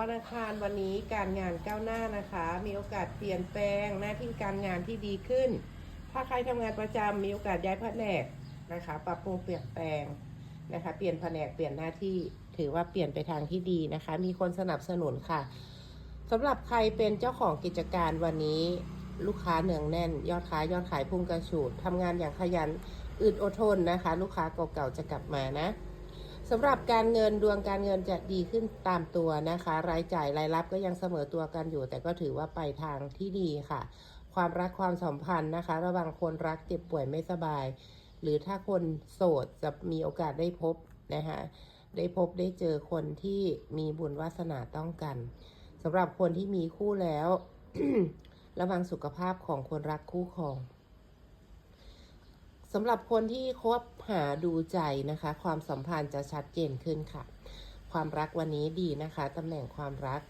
วันอังคารวันนี้การงานก้าวหน้านะคะ มีโอกาสเปลี่ยนแปลงหน้าที่การงานที่ดีขึ้น ถ้าใครทำงานประจำมีโอกาสย้ายแผนกนะคะ ปรับปรุงเปลี่ยนแปลงนะคะ เปลี่ยนแผนกเปลี่ยนหน้าที่ถือว่าเปลี่ยนไปทางที่ดีนะคะ มีคนสนับสนุนค่ะสำหรับใครเป็นเจ้าของกิจการวันนี้ ลูกค้าเนืองแน่น ยอดขายยอดขายพุ่งกระฉูดทำงานอย่างขยันอึดอดทนนะคะ ลูกค้าเก่าๆจะกลับมานะ สำหรับการเงินดวงการเงินจะดีขึ้นตามตัวนะคะ รายจ่ายรายรับก็ยังเสมอตัวกันอยู่ แต่ก็ถือว่าไปทางที่ดีค่ะ ความรักความสัมพันธ์นะคะ ระหว่างคนรักเจ็บป่วยไม่สบาย หรือถ้าคนโสดจะมีโอกาสได้พบนะคะได้พบได้เจอคนที่มีบุญวาสนาต้องกันสำหรับคนที่มีคู่แล้ว ระวังสุขภาพของคนรักคู่ครอง สำหรับคนที่คบหาดูใจนะคะ ความสัมพันธ์จะชัดเจนขึ้นค่ะ ความรักวันนี้ดีนะคะตำแหน่งความรัก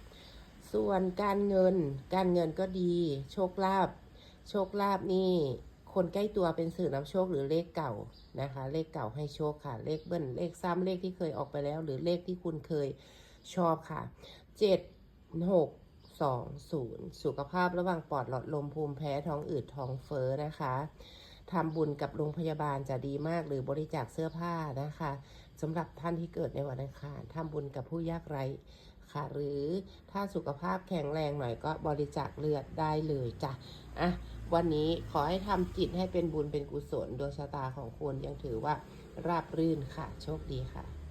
ส่วนการเงิน การเงินก็ดี โชคลาภโชคลาภนี่คนใกล้ตัวเป็นสื่อนำโชคหรือเลขเก่านะคะ เลขเก่าให้โชคค่ะ เลขเบิ้ลเลขซ้ำเลขที่เคยออกไปแล้ว หรือเลขที่คุณเคยชอบค่ะเจ็ดหกสองศูนย์สุขภาพระหว่างปอดหลอดลมภูมิแพ้ท้องอืดท้องเฟ้อนะคะ ทำบุญกับโรงพยาบาลจะดีมาก หรือบริจาคเสื้อผ้านะคะสำหรับท่านที่เกิดในวันอังคารทำบุญกับผู้ยากไร้ค่ะ หรือถ้าสุขภาพแข็งแรงหน่อยก็บริจาคเลือดได้เลยจ้ะอะวันนี้ขอให้ทำจิตให้เป็นบุญเป็นกุศลดวงชะตาของคุณยังถือว่าราบรื่นค่ะ โชคดีค่ะ